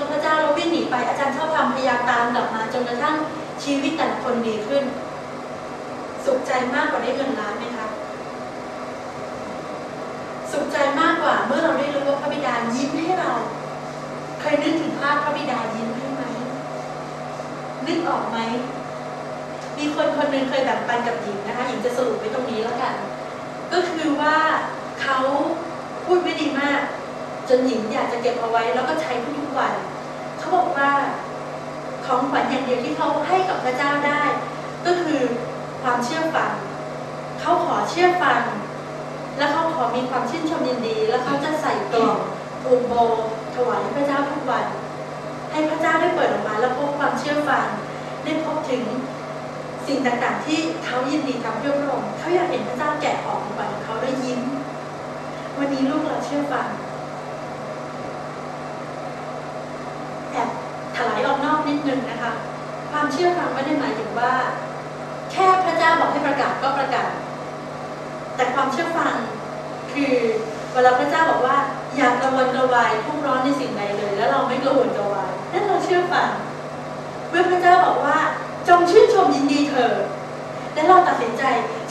นพระเจ้าเราวิ่งหนีไปอาจารย์ชอบทำพยายามตามกลับมาจนกระทั่งชีวิตแต่ละคนดีขึ้น สุขใจมากกว่าได้เงินล้านไหมคะสุขใจมากกว่าเมื่อเราได้รู้ว่าพระบิดายิ้มให้เรา เคยนึกถึงภาพพระบิดายิ้มให้ไหมนึกออกไหมมีคนคนหนึ่งเคยแบ่งปันกับหญิงนะคะหญิงจะสรุปไว้ตรงนี้แล้วกัน ก็คือว่าเขา จนหญิงอยากจะเก็บเอาไว้แล้วก็ใช้ทุกวัน เขาบอกว่าของขวัญอย่างเดียวที่เขาให้กับพระเจ้าได้ ก็คือความเชื่อฟัง เขาขอเชื่อฟัง แล้วเขาขอมีความชื่นชมยินดี แล้วเขาจะใส่กล่องปูโบถวายให้พระเจ้าทุกวัน ให้พระเจ้าได้เปิดออกมาแล้วพบความเชื่อฟัง ได้พบถึงสิ่งต่างๆ ที่เขายินดีทำเพื่อพระองค์เขาอยากเห็นพระเจ้าแกะออกของขวัญของเขาได้ยิ้ม วันนี้ลูกเราเชื่อฟัง แอบถลาย อกนิดนึงนะคะ ความเชื่อฟังไม่ได้หมายถึงว่า แค่พระเจ้าบอกให้ประกาศก็ประกาศ แต่ความเชื่อฟังคือเวลาพระเจ้าบอกว่าอย่ากระวนกระวายทุกข์ร้อนในสิ่งใดเลย แล้วเราไม่กระวนกระวายนั่นเราเชื่อฟังเมื่อพระเจ้าบอกว่า จงชื่นชมยินดีเถิดและเราตัดสินใจ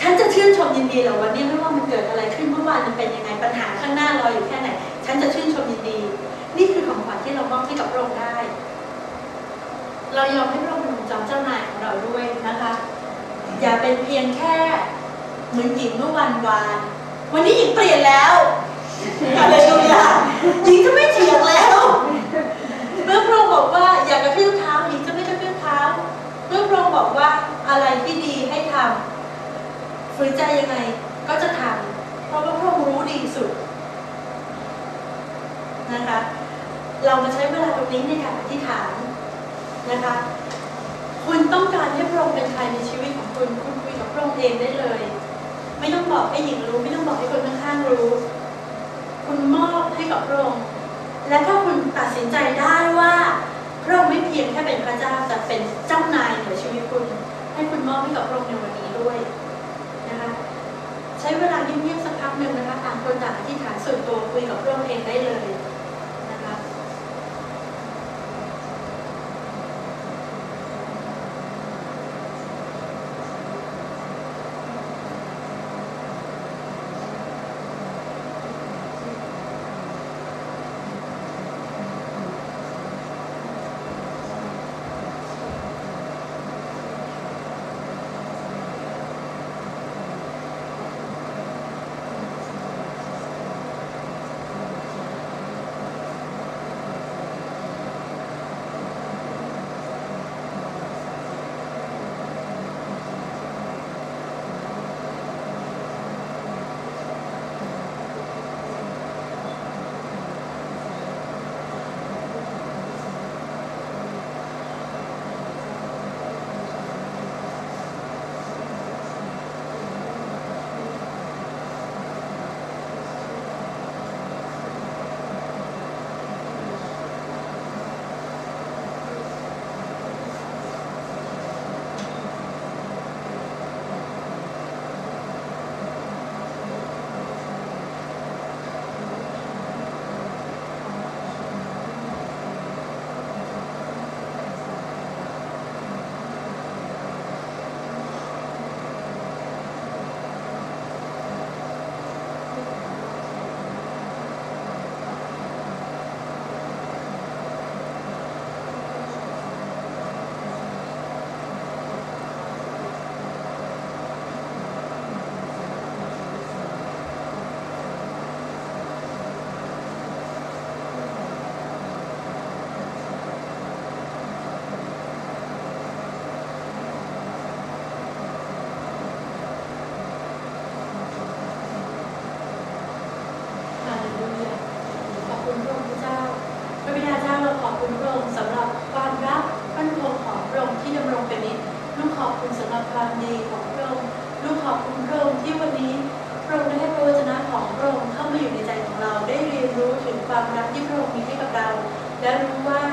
ฉันจะชื่นชมยินดีเหรอวันนี้ไม่ว่ามันเกิดอะไรขึ้นเมื่อวานมันเป็นยังไงปัญหาข้างหน้ารออยู่แค่ไหน ฉันจะชื่นชมยินดี นี่คือของขวัญที่เรามอบให้กับพระองค์ได้ เรายอมให้พระองค์เป็นจอมเจ้านายของเราด้วยนะคะ อย่าเป็นเพียงแค่เหมือนหญิงเมื่อวันวาน วันนี้หญิงเปลี่ยนแล้วอะไรดูยาหญิงจะไม่เถียงแล้ว เมื่อพระองค์บอกว่าอย่ากระทืบเท้าหญิงจะไม่กระทืบเท้า เมื่อพระองค์บอกว่าอะไรที่ดีให้ทำฝืนใจยังไงก็จะทำเพราะว่าพระองค์รู้ดีสุดนะคะ เรามาใช้เวลาตรงนี้ในการอธิษฐาน นะคะ คุณต้องการให้พระองค์เป็นใครในชีวิตของคุณ คุณคุยกับพระองค์เองได้เลย ไม่ต้องบอกให้หญิงรู้ ไม่ต้องบอกให้คนข้างๆรู้ คุณมอบให้กับพระองค์ และถ้าคุณตัดสินใจได้ว่าพระองค์ไม่เพียงแค่เป็นพระเจ้าแต่เป็นเจ้านายเหนือชีวิตคุณ ให้คุณมอบให้กับพระองค์ในวันนี้ด้วยนะคะใช้เวลาเงียบๆสักพักหนึ่งนะคะต่างคนต่างอธิษฐานส่วนตัวคุยกับพระองค์เองได้เลย ที่พระองค์มีให้กับเรา และรู้ว่า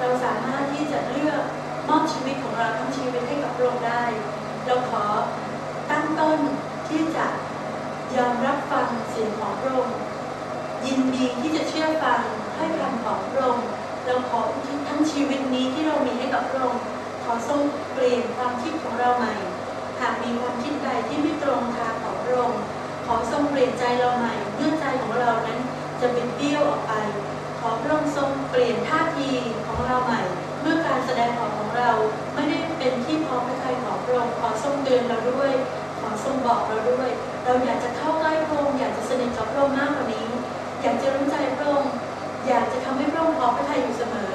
เราสามารถที่จะเลือกมอบชีวิตของเราทั้งชีวิตให้กับพระองค์ได้ เราขอตั้งต้นที่จะยอมรับฟังเสียงของพระองค์ยินดีที่จะเชื่อฟังให้คำของพระองค์เราขออุทิศทั้งชีวิตนี้ที่เรามีให้กับพระองค์ขอทรงเปลี่ยนความคิดของเราใหม่ หากมีความคิดใดที่ไม่ตรงทางของพระองค์ขอทรงเปลี่ยนใจเราใหม่เมื่อใจของเรานั้น จะเป็นเบี้ยวออกไป ขอพระองค์ทรงเปลี่ยนท่าทีของเราใหม่ เมื่อการแสดงออกของเราไม่ได้เป็นที่พอพระทัยของพระองค์ขอทรงเตือนเราด้วย ขอทรงบอกเราด้วย เราอยากจะเข้าใกล้พระองค์อยากจะสนิทกับพระองค์มากกว่านี้ อยากจะรู้ใจพระองค์อยากจะทำให้พระองค์พอพระทัยอยู่เสมอ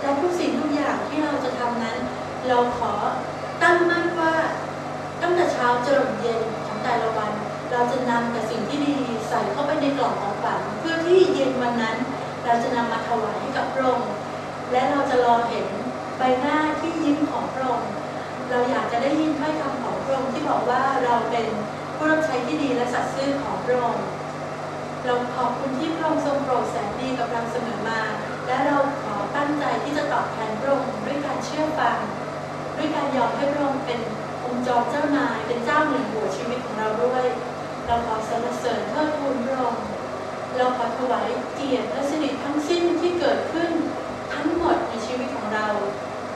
และทุกสิ่งทุกอย่างที่เราจะทำนั้น เราขอตั้งมั่นว่าตั้งแต่เช้าจนเย็นของแต่ละวัน เราจะนำแต่สิ่งที่ดี ใส่เข้าไปในกล่องของฝันเพื่อที่เย็นวันนั้น เราจะนำมาถวายให้กับพระองค์และเราจะรอเห็นใบหน้าที่ยิ้มของพระองค์เราอยากจะได้ยินถ้อยคำของพระองค์ที่บอกว่าเราเป็นผู้รับใช้ที่ดีและสัตย์ซื่อของพระองค์เราขอบคุณที่พระองค์ทรงโปรดแสนดีกับเราเสมอมา และเราขอตั้งใจที่จะตอบแทนพระองค์ด้วยการเชื่อฟัง ด้วยการยอมให้พระองค์เป็นองค์จอมเจ้านายเป็นเจ้าหนึ่งหัวชีวิตของเราด้วย เราขอสรรเสริญเทิดทูนพระองค์เราขอถวายเกียรติและสิริทั้งสิ้นที่เกิดขึ้นทั้งหมดในชีวิตของเรา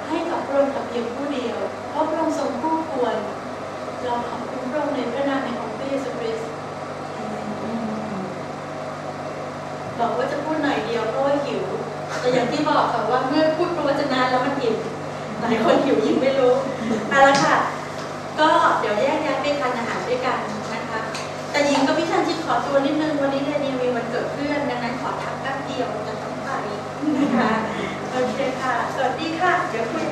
ให้กับพระองค์แต่เพียงผู้เดียว เพราะพระองค์ทรงคู่ควร เราขอบคุณพระองค์ในพระนามแห่งองค์พระเยซูคริสต์บอกว่าจะพูดหน่อยเดียวเพราะว่าหิว แต่อย่างที่บอกค่ะว่าเมื่อพูดพระวจนะแล้วมันอิ่มหลายคนหิวยิ่งไม่รู้เอาละค่ะ ก็เดี๋ยวแยกย้ายไปทานอาหารด้วยกัน ตัวนิดนึงวันนี้เรนนี่มีวันเกิดเพื่อนดังนั้นขอทักแป๊บเดียวจะต้องไปนะคะโอเคค่ะ สวัสดีค่ะ เดี๋ยวคุย